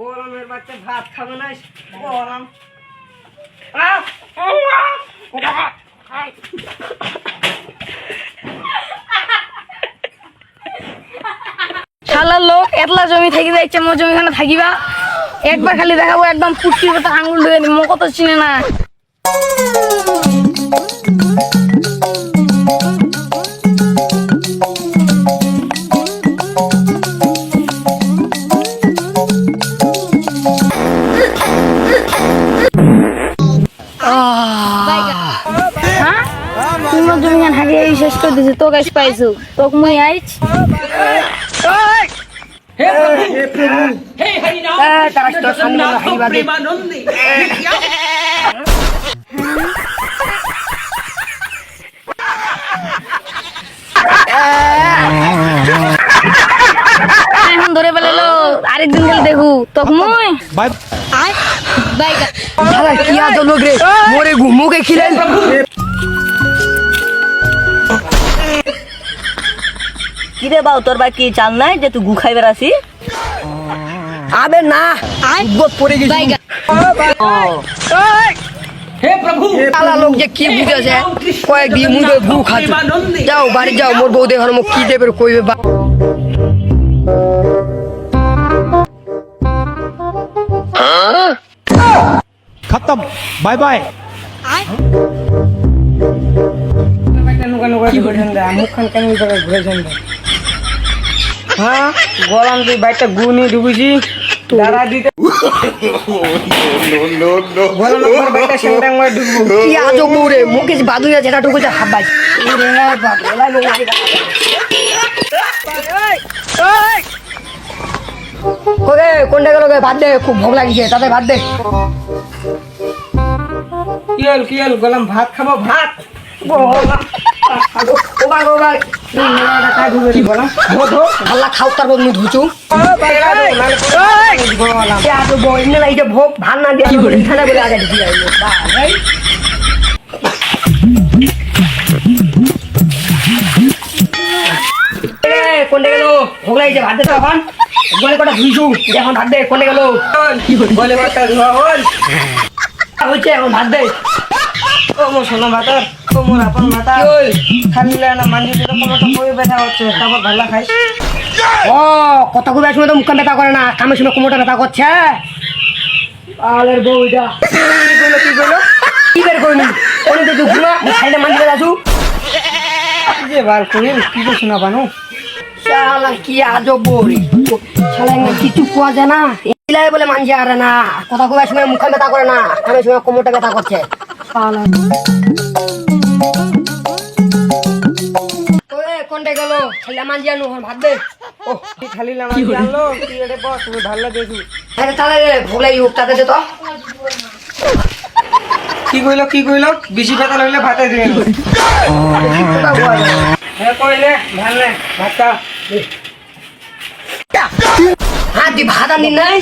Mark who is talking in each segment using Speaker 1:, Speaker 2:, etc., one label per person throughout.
Speaker 1: গরমের বাচ্চা ভাত খাবে না গরম।
Speaker 2: শালার লোক এতলা জমি থাকি যাচ্ছে জমিখানে থাকিবা? একবার খালি দেখাবো একদম পুটকির কথা আঙুল ঢুকে নি মো কত চিনে না। মোর জমিখান হারিয়ে শেষ করে দিছিস তো গাছ পাইছু। তোক মুই আইছ। এখন ধরে পেলালো আরেকদিন গেলে দেখু। তোক মুই।
Speaker 3: बाय
Speaker 1: শালা কি আজ লোক রে। মোরে ঘুমুকে খিলেন।
Speaker 4: কি বা তোর বা কি চাল নাই যে তুই গু খাই
Speaker 1: আবে না আই পড়ে গেছি। লোক যে কি বুঝেছে যাও কি দেবে বা। খতম বাই বাই। হ্যাঁ গরম তুই বাইকটা গুনি ঢুকেছি দাঁড়া দিতে। গরম আমার বাইকটা সেন্টাং মারে ঢুকবো কি আজো বউরে মুখে বাদুয়া যেটা ঢুকেছে লোক মারি ওরে কোনটা গেল ভাত দে খুব ভোগ লাগিছে তাতে ভাত দে। কি হল কি হল? গলাম ভাত খাব ভাত। বলে? কোনটা গেল? ভোগ লাগিছে ভাত দে তো এখন গলে কটা ধুইছু? এখন ভাত দে কোনটা গেল? গলে কটা ধোয়া হল হচ্ছে এখন ভাত দে। ও মোর সোনা ভাতার। ও মোর আপন ভাতা খালি না মানি দিলে কোনোটা কই ব্যথা হচ্ছে তারপর ভালো খাইস। ও কত কবে সময় তো ব্যথা করে না কামে সময় কোমরটা ব্যথা করছে। আলের বউটা। কি কইলো কি কি বের করলি? কোন তো দুঃখ না? খাইলে মানি বের আসু যে বার করিল কি তো শোনা বানু? শালা কি আজব বউরি। শালা কিছু কোয়া যায় না। এলাই বলে মানছে আরে না কথা কবে সময় মুখখান ব্যথা করে না কামে সময় কোমরটা ব্যথা করছে। কোনটা গেল। খালি মানজি আনু হন ভাত দে। ও খালি মানজি আনলো তুই এটা বস তুমি ভালো দেখু। আরে তাহলে ভোলাই তাতে দে তো।
Speaker 5: কি কইলো কি কইলো? বেশি ভাতে দিয়ে
Speaker 1: হ্যাঁ কইলে ভালো নে ভাতটা হ্যাঁ তুই ভাত আনি নাই?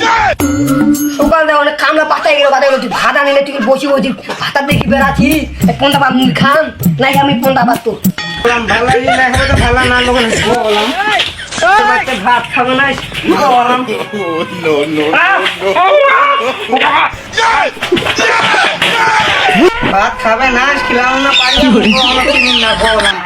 Speaker 1: সকাল দেয় অনেক কামলা পাতাই গেল পাতাই গেল। তুই ভাত আনিলে তুই বসি বসি ভাতার দেখি বেড়াচ্ছি খান নাই আমি পন্থা পাত তো
Speaker 5: ভালো লাগলে না হলে তো ভালো না লোক বললাম
Speaker 1: ভাত খাব না
Speaker 5: ভাত খাবে না খিলাম না পারি না বললাম।